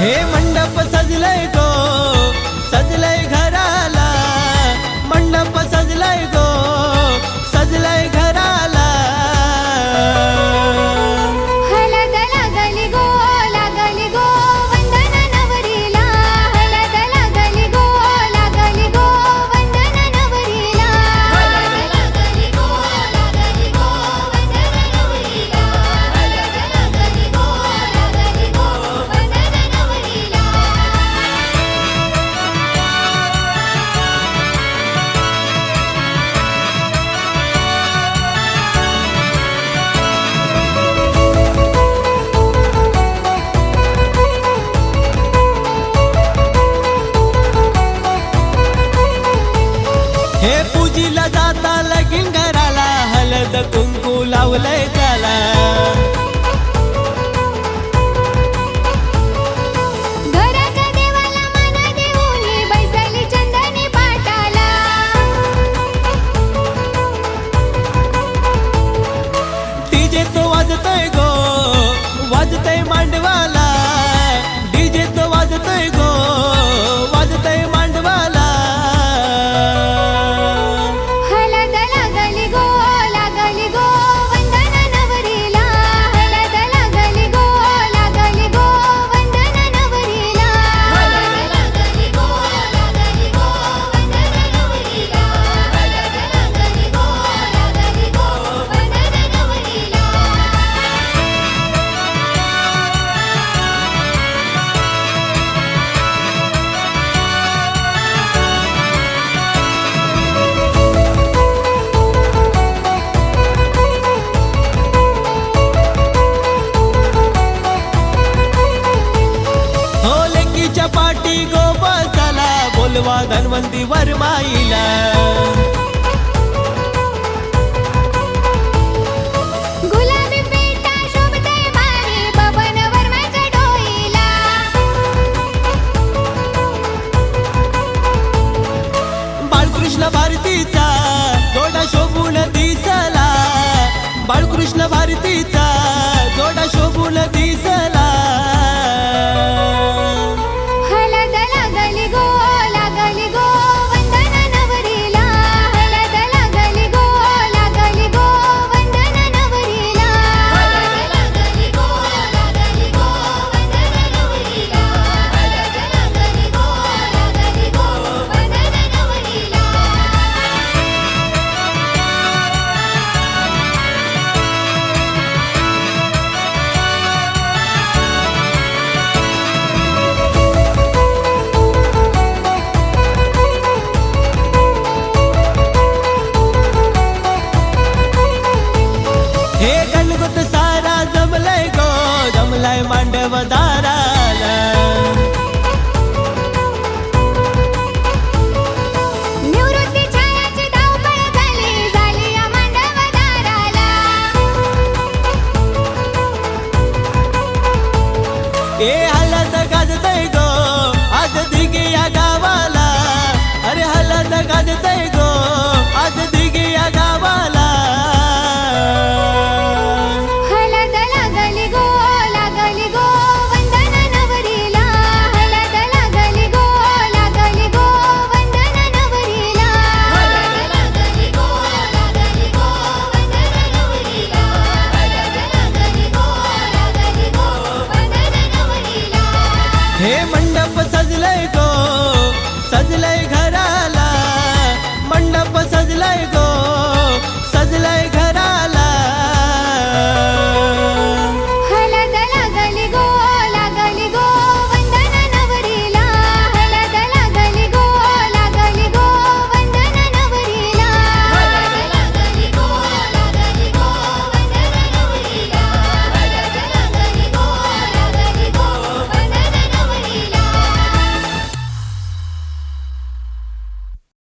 हे मंडप सजलंय te. वाजवा धनवंती वरमाईला. बाळकृष्ण भारतीचा दिसला. बाळकृष्ण भारतीचा जोडा शोभून दिसला. लागलाय मांडवदारा